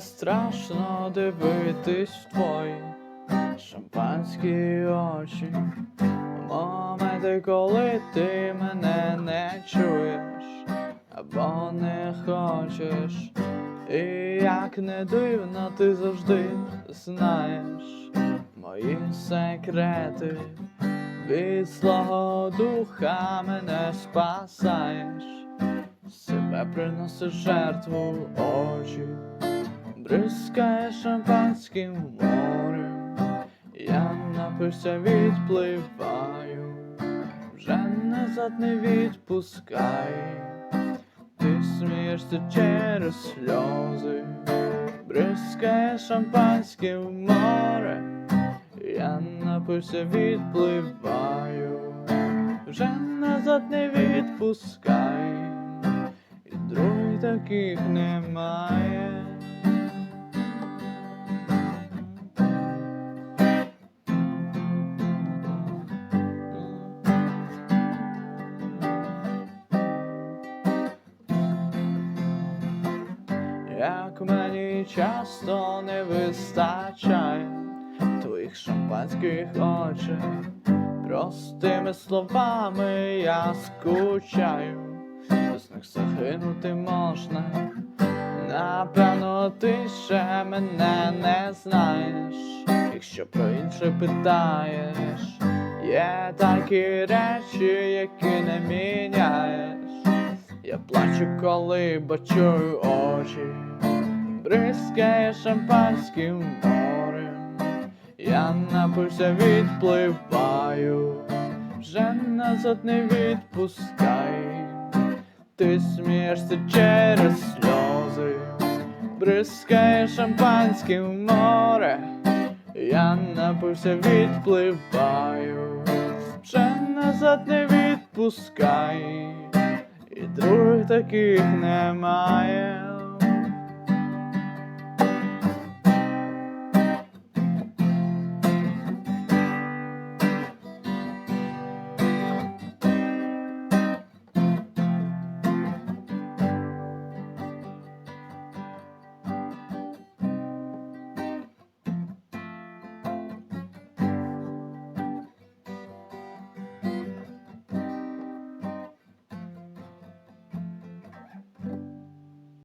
страшно дивитись твої шампанські очі. Моменти, коли ти мене не чуєш або не хочеш. І як не дивно, ти завжди знаєш мої секрети. Від злого духа мене спасаєш, себе приносиш жертву очі, бризкає шампанським морем, я напився, відпливаю, вже назад не відпускай, ти смієшся через сльози, бризкає шампанським море. Я напився, відпливаю, вже назад не відпускай, і других таких немає. Як мені часто не вистачає твоїх шампанських очей, простими словами я скучаю, без них загинути можна. Напевно, ти ще мене не знаєш, якщо про інше питаєш, є такі речі, які не міняєш. Я плачу, коли бачу очі, бризкає шампанським морем. Я напився, відпливаю, вже назад не відпускай. Ти смієшся через сльози, бризкає шампанським море. Я напився, відпливаю, вже назад не відпускай. І других таких немає.